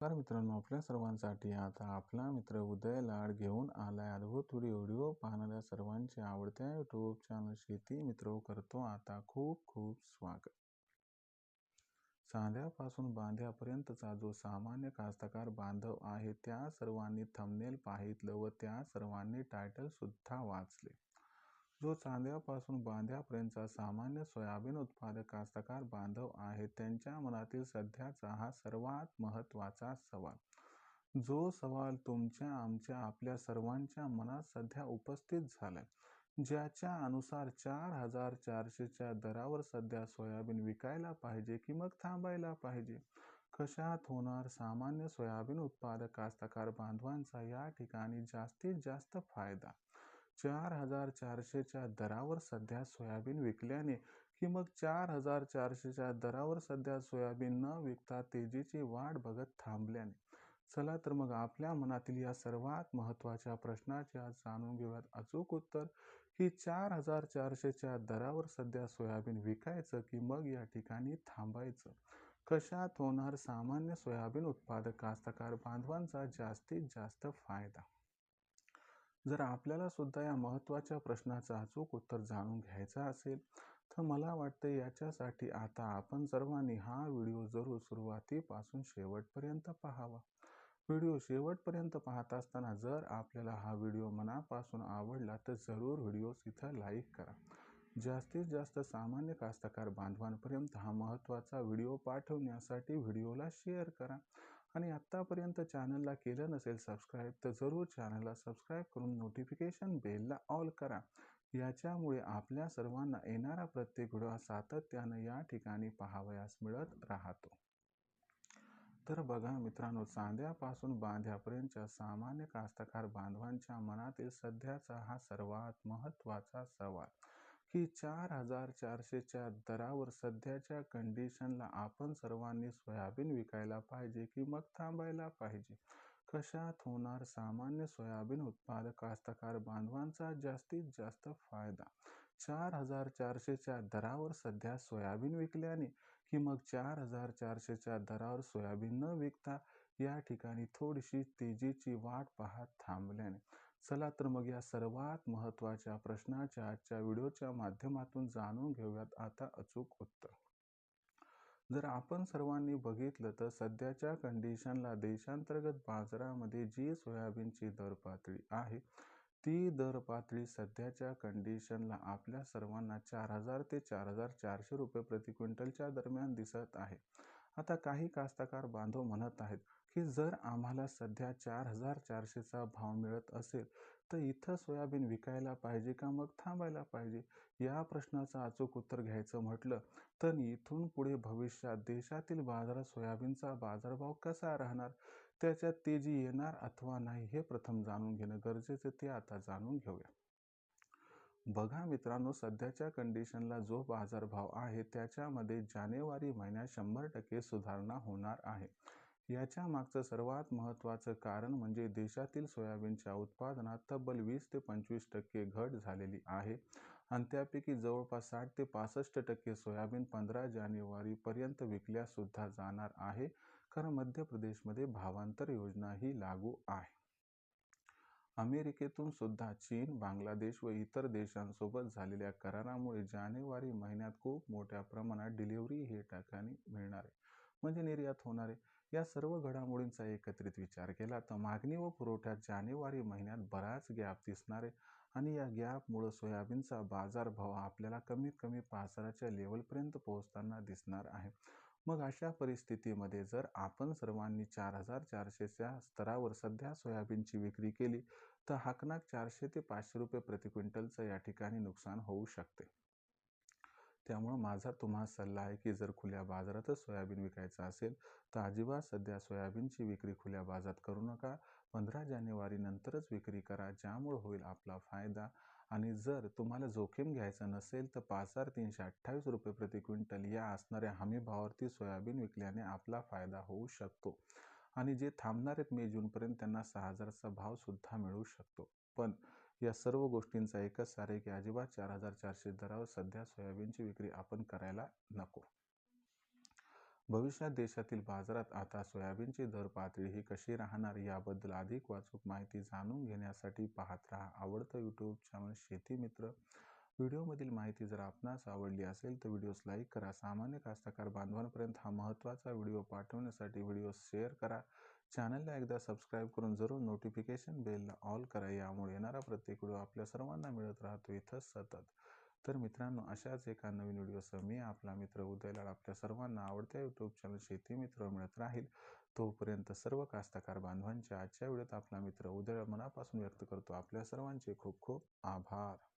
तर मित्रांनो आपल्या सर्वांसाठी आता आपला मित्र उदय लाड घेऊन आलाय अद्भुत व्हिडिओ व्हिडिओ पाहणाऱ्या सर्वांचे आवडत्या युट्यूब चॅनल शेती मित्र करतो आता खूप खूप स्वागत. सांध्यापासून बांध्यापर्यंतचा जो सामान्य कास्तकार बांधव आहे त्या सर्वांनी थंबनेल पाहितलं व त्या सर्वांनी टायटल सुद्धा वाचले. जो चांद्यापासून बांध्यापर्यंतचा सामान्य सोयाबीन उत्पादक कास्तकार बांधव आहे त्यांच्या मनातील सध्याचा हा सर्वात महत्त्वाचा सवाल. जो सवाल तुमच्या आमच्या आपल्या सर्वांच्या मनात सध्या उपस्थित झालाय ज्याच्या अनुसार चार हजार चारशेच्या दरावर सध्या सोयाबीन विकायला पाहिजे की मग थांबायला पाहिजे? कशात होणार सामान्य सोयाबीन उत्पादक कास्तकार बांधवांचा या ठिकाणी जास्तीत जास्त फायदा? चार हजार चारशेच्या दरावर सध्या सोयाबीन विकल्याने की मग चार हजार चारशेच्या दरावर सध्या सोयाबीन न विकता तेजीची वाढ बघत थांबल्याने? चला तर मग आपल्या मनातील या सर्वात महत्त्वाच्या प्रश्नाचे आज जाणून घेऊयात. अचूक उत्तर की चार हजार चारशेच्या दरावर सध्या सोयाबीन विकायचं की मग या ठिकाणी थांबायचं? कशात होणार सामान्य सोयाबीन उत्पादक कास्तकार बांधवांचा जास्तीत जास्त फायदा? जर आपल्याला सुद्धा या महत्त्वाच्या प्रश्नाचं अचूक उत्तर जाणून घ्यायचं असेल तर मला वाटतं याच्यासाठी आता आपण सर्वांनी हा व्हिडिओ जरूर सुरुवातीपासून शेवटपर्यंत पाहावा. व्हिडिओ शेवटपर्यंत पाहत असताना जर आपल्याला हा व्हिडिओ मनापासून आवडला तर जरूर व्हिडिओस इथं लाईक करा. जास्तीत जास्त सामान्य कास्तकार बांधवांपर्यंत हा महत्त्वाचा व्हिडिओ पाठवण्यासाठी व्हिडिओला शेअर करा. आणि आत्तापर्यंत चॅनलला केलं नसेल सबस्क्राईब तर जरूर चॅनलला सबस्क्राईब करून नोटिफिकेशन बेलला ऑल करा. याच्यामुळे आपल्या सर्वांना येणारा प्रत्येक व्हिडिओ सातत्यानं या ठिकाणी पाहावयास मिळत राहतो. तर बघा मित्रांनो चांद्यापासून बांध्यापर्यंतच्या सामान्य कास्तकार बांधवांच्या मनातील सध्याचा हा सर्वात महत्त्वाचा सवाल. की चार हजार चारशेच्या दरावर सध्याच्या कंडिशनला आपण सर्वांनी सोयाबीन विकायला पाहिजे की मग थांबायला पाहिजे? कशात होणार सामान्य सोयाबीन उत्पादक कास्तकार बांधवांचा जास्तीत जास्त फायदा? चार हजार चारशेच्या दरावर सध्या सोयाबीन विकल्याने की मग चार हजार चारशेच्या दरावर सोयाबीन न विकता या ठिकाणी थोडीशी तेजीची वाट पाहत थांबल्याने? चला तर मग या सर्वात महत्त्वाच्या प्रश्नाच्या आजच्या व्हिडिओच्या माध्यमातून जाणून घेऊयात आता अचूक उत्तर. जर आपण सर्वांनी बघितलं तर सध्याच्या कंडिशनला देशांतर्गत बाजारामध्ये जी सोयाबीनची दर पातळी आहे ती दर पातळी सध्याच्या कंडिशनला आपल्या सर्वांना चार हजार ते चार हजार चारशे रुपये प्रति क्विंटलच्या दरम्यान दिसत आहे. आता काही कास्तकार बांधव म्हणत आहेत की जर आम्हाला सध्या चार हजार चारशेचा भाव मिळत असेल तर इथं सोयाबीन विकायला पाहिजे का मग थांबायला पाहिजे? या प्रश्नाचं अचूक उत्तर घ्यायचं म्हटलं तर इथून पुढे भविष्यात देशातील बाजारात सोयाबीनचा बाजारभाव कसा राहणार? त्याच्यात तेजी येणार अथवा नाही हे प्रथम जाणून घेणं गरजेचं ते आता जाणून घेऊया. बघा मित्रांनो सध्याच्या कंडिशनला जो बाजारभाव आहे त्याच्यामध्ये जानेवारी महिन्यात शंभर टक्के सुधारणा होणार आहे. याच्या मागचं सर्वात महत्त्वाचं कारण म्हणजे देशातील सोयाबीनच्या उत्पादनात तब्बल वीस ते पंचवीस टक्के घट झालेली आहे. आणि त्यापैकी जवळपास साठ ते पासष्ट टक्के सोयाबीन पंधरा जानेवारीपर्यंत विकल्यासुद्धा जाणार आहे. कारण मध्य प्रदेशमध्ये भावांतर योजना ही लागू आहे. अमेरिकेतून सुद्धा चीन बांगलादेश व इतर देशांसोबत झालेल्या करारामुळे जानेवारी महिन्यात खूप मोठ्या प्रमाणात डिलिव्हरी हे ठिकाणी मिळणार आहे म्हणजे निर्यात होणार. आहे या सर्व घडामोडींचा एकत्रित विचार केला तर मागणी व पुरवठ्यात जानेवारी महिन्यात बराच गॅप दिसणार आहे आणि या गॅपमुळं सोयाबीनचा बाजारभाव आपल्याला कमीत कमी पाचाराच्या लेवलपर्यंत पोहोचताना दिसणार आहे. मग अशा परिस्थितीमध्ये जर आपण सर्वांनी चार हजार चारशेच्या स्तरावर सध्या सोयाबीनची विक्री केली तर हाकनाक चारशे ते पाचशे रुपये प्रति क्विंटलचं या ठिकाणी नुकसान होऊ शकते. त्यामुळं माझा तुम्हा सल्ला आहे की जर खुल्या बाजारातच सोयाबीन विकायचं असेल तर अजिबात सध्या सोयाबीनची विक्री खुल्या बाजारात करू नका. पंधरा जानेवारी नंतरच विक्री करा ज्यामुळं होईल आपला फायदा. आणि जर तुम्हाला जोखीम घ्यायचं नसेल तर पाच हजार तीनशे अठ्ठावीस रुपये प्रति क्विंटल या असणाऱ्या हमी भावावरती सोयाबीन विकल्याने आपला फायदा होऊ शकतो. आणि जे थांबणार आहेत मे जूनपर्यंत त्यांना सहा हजारचा भावसुद्धा मिळू शकतो. पण या सर्व गोष्टींचा एकच सारे की अजिबात चार हजार चारशे दरावर सध्या सोयाबीनची विक्री आपण करायला नको. भविष्यात देशातील बाजारात आता सोयाबीनची दर पातळी ही कशी राहणार याबद्दल अधिक वाचूक माहिती जाणून घेण्यासाठी पाहत राहा आवडतं यूट्यूब चॅनल शेती मित्र. व्हिडिओमधील माहिती जर आपणास आवडली असेल तर व्हिडिओस लाईक करा. सामान्य कास्तकार बांधवांपर्यंत हा महत्त्वाचा व्हिडिओ पाठवण्यासाठी व्हिडिओ शेअर करा. चॅनलला एकदा सबस्क्राईब करून जरूर नोटिफिकेशन बेलला ऑल करा. यामुळे येणारा प्रत्येक व्हिडिओ आपल्या सर्वांना मिळत राहतो. इथंच सतत. तर मित्रांनो अशाच एका नवीन व्हिडिओसह मी आपला मित्र उदयलाड आपल्या सर्वांना आवडत्या यूट्यूब चॅनल शेती मित्र मिळत राहील. तोपर्यंत सर्व कास्तकार बांधवांच्या आजच्या व्हिडिओत आपला मित्र उदय मनापासून व्यक्त करतो. आपल्या सर्वांचे खूप खूप आभार.